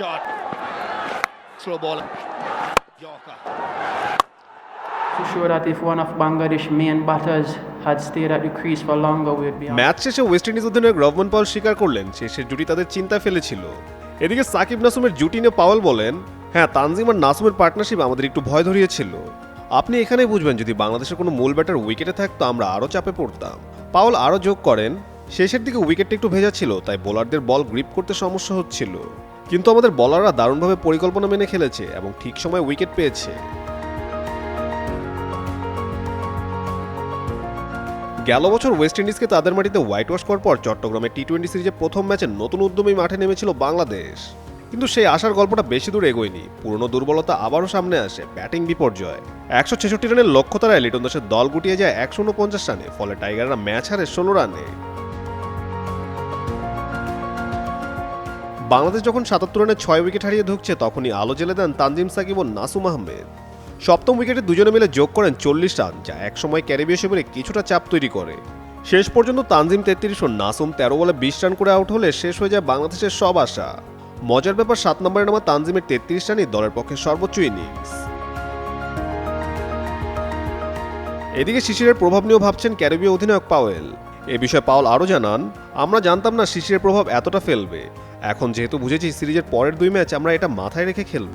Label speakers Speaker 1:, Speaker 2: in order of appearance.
Speaker 1: shot. Throw ball. Yorker.
Speaker 2: To show that if one of Bangladesh main batters had stayed at the crease for longer, we'd be.
Speaker 3: Match শেষে West Indies অধিনায়ক Rovman Powell স্বীকার করলেন শেষের জুটি তাদের চিন্তায় ফেলেছিল এদিকে সাকিব নাসুমের জুটি নিয়ে পাওয়াল বলেন হ্যাঁ তানজিম আর নাসুমের পার্টনারশিপ আমাদের একটু ভয় ধরিয়েছিল আপনি এখানেই বুঝবেন যদি বাংলাদেশের কোনো মূল ব্যাটার উইকেটে থাকতো আমরা আরও চাপে পড়তাম পাওয়াল আরও যোগ করেন শেষের দিকে উইকেটটা একটু ভেজা ছিল তাই বোলারদের বল গ্রিপ করতে সমস্যা হচ্ছিল কিন্তু আমাদের বলাররা দারুণভাবে পরিকল্পনা মেনে খেলেছে এবং ঠিক সময় উইকেট পেয়েছে। গেল বছর ওয়েস্ট ইন্ডিজকে তাদের মাটিতে হোয়াইট ওয়াশ করার পর চট্টগ্রামে টি টোয়েন্টি সিরিজে প্রথম ম্যাচে নতুন উদ্যমী মাঠে নেমেছিল বাংলাদেশ। কিন্তু সেই আসার গল্পটা বেশি দূর এগোয়নি। পুরনো দুর্বলতা আবারও সামনে আসে ব্যাটিং বিপর্যয়। একশো ছেষট্টি রানের লক্ষ্য তারায় লিটন দাসের দল গুটিয়ে যায় একশো উনপঞ্চাশ রানে, ফলে টাইগাররা ম্যাচ হারে ষোলো রানে। বাংলাদেশ যখন সাতাত্তর রানে ছয় উইকেট হারিয়ে ঢুকছে তখনই আলো জেলে দেন তানজিম সাকিব ও নাসুম আহমেদ। সপ্তম উইকেটে দুজনে মিলে যোগ করেন চল্লিশ রান, যা একসময় ক্যারিবীয় শিবিরে কিছুটা চাপ তৈরি করে। শেষ পর্যন্ত তানজিম তেত্রিশ ও নাসুম তেরো বলে বিশ রান করে আউট হলে শেষ হয়ে যায় বাংলাদেশের সব আশা। মজার ব্যাপার, সাত নম্বরে নামা তানজিমের তেত্রিশ রানই দলের পক্ষে সর্বোচ্চ ইনিংস। এদিকে শিশিরের প্রভাব নিয়েও ভাবছেন ক্যারিবীয় অধিনায়ক পাওয়েল। এ বিষয়ে পাওল আরও জানান, আমরা জানতাম না শিশিরের প্রভাব এতটা ফেলবে। এখন যেহেতু বুঝেছি সিরিজের পরের দুই ম্যাচ আমরা এটা মাথায় রেখে খেলব।